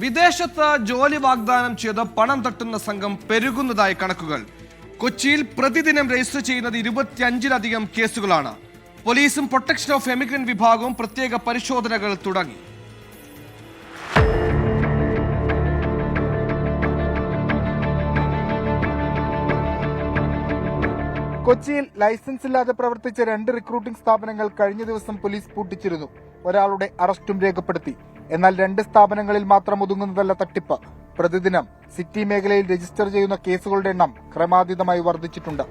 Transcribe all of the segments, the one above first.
വിദേശത്ത് ജോലി വാഗ്ദാനം ചെയ്ത് പണം തട്ടുന്ന സംഘം പെരുകുന്നതായി കണക്കുകൾ. കൊച്ചിയിൽ പ്രതിദിനം രജിസ്റ്റർ ചെയ്യുന്നത് ഇരുപത്തിയഞ്ചിലധികം കേസുകളാണ്. പോലീസും പ്രൊട്ടക്ഷൻ ഓഫ് എമിഗ്രന്റ് വിഭാഗവും പ്രത്യേക പരിശോധനകൾ തുടങ്ങി. കൊച്ചിയിൽ ലൈസൻസ് ഇല്ലാതെ പ്രവർത്തിച്ച രണ്ട് റിക്രൂട്ടിംഗ് സ്ഥാപനങ്ങൾ കഴിഞ്ഞ ദിവസം പോലീസ് പൂട്ടിച്ചിരുന്നു. ഒരാളുടെ അറസ്റ്റും രേഖപ്പെടുത്തി. എന്നാൽ രണ്ട് സ്ഥാപനങ്ങളിൽ മാത്രം ഒതുങ്ങുന്നതല്ല തട്ടിപ്പ്. പ്രതിദിനം സിറ്റി മേഖലയിൽ രജിസ്റ്റർ ചെയ്യുന്ന കേസുകളുടെ എണ്ണം ക്രമാതീതമായി വർദ്ധിച്ചിട്ടുണ്ട്.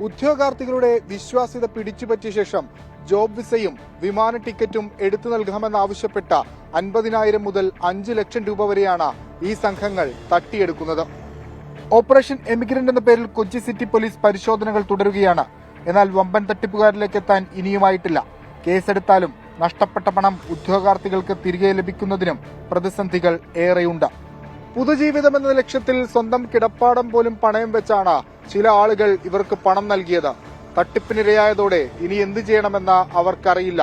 ഉദ്യോഗാർത്ഥികളുടെ വിശ്വാസ്യത പിടിച്ചുപറ്റിയ ശേഷം ജോബ് വിസയും വിമാന ടിക്കറ്റും എടുത്തു നൽകണമെന്നാവശ്യപ്പെട്ട അൻപതിനായിരം മുതൽ അഞ്ച് ലക്ഷം രൂപ വരെയാണ് ഈ സംഘങ്ങൾ തട്ടിയെടുക്കുന്നത്. ഓപ്പറേഷൻ എമിഗ്രന്റ് എന്ന പേരിൽ കൊച്ചി സിറ്റി പോലീസ് പരിശോധനകൾ തുടരുകയാണ്. എന്നാൽ വമ്പൻ തട്ടിപ്പുകാരിലേക്ക് എത്താൻ ഇനിയുമായിട്ടില്ല. കേസെടുത്താലും നഷ്ടപ്പെട്ട പണം ഉദ്യോഗാർത്ഥികൾക്ക് തിരികെ ലഭിക്കുന്നതിനും പ്രതിസന്ധികൾ ഏറെയുണ്ട്. പുതുജീവിതം എന്ന ലക്ഷ്യത്തിൽ സ്വന്തം കിടപ്പാടം പോലും പണയം വെച്ചാണ് ചില ആളുകൾ ഇവർക്ക് പണം നൽകിയത്. തട്ടിപ്പിനിരയായതോടെ ഇനി എന്തു ചെയ്യണമെന്ന് അവർക്കറിയില്ല.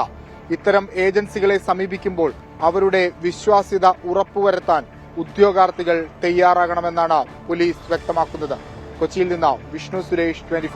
ഇത്തരം ഏജൻസികളെ സമീപിക്കുമ്പോൾ അവരുടെ വിശ്വാസ്യത ഉറപ്പുവരുത്താൻ ഉദ്യോഗാർത്ഥികൾ തയ്യാറാകണമെന്നാണ് പോലീസ് വ്യക്തമാക്കുന്നത്. കൊച്ചിയിൽ നിന്ന് വിഷ്ണു സുരേഷ് ട്വന്റി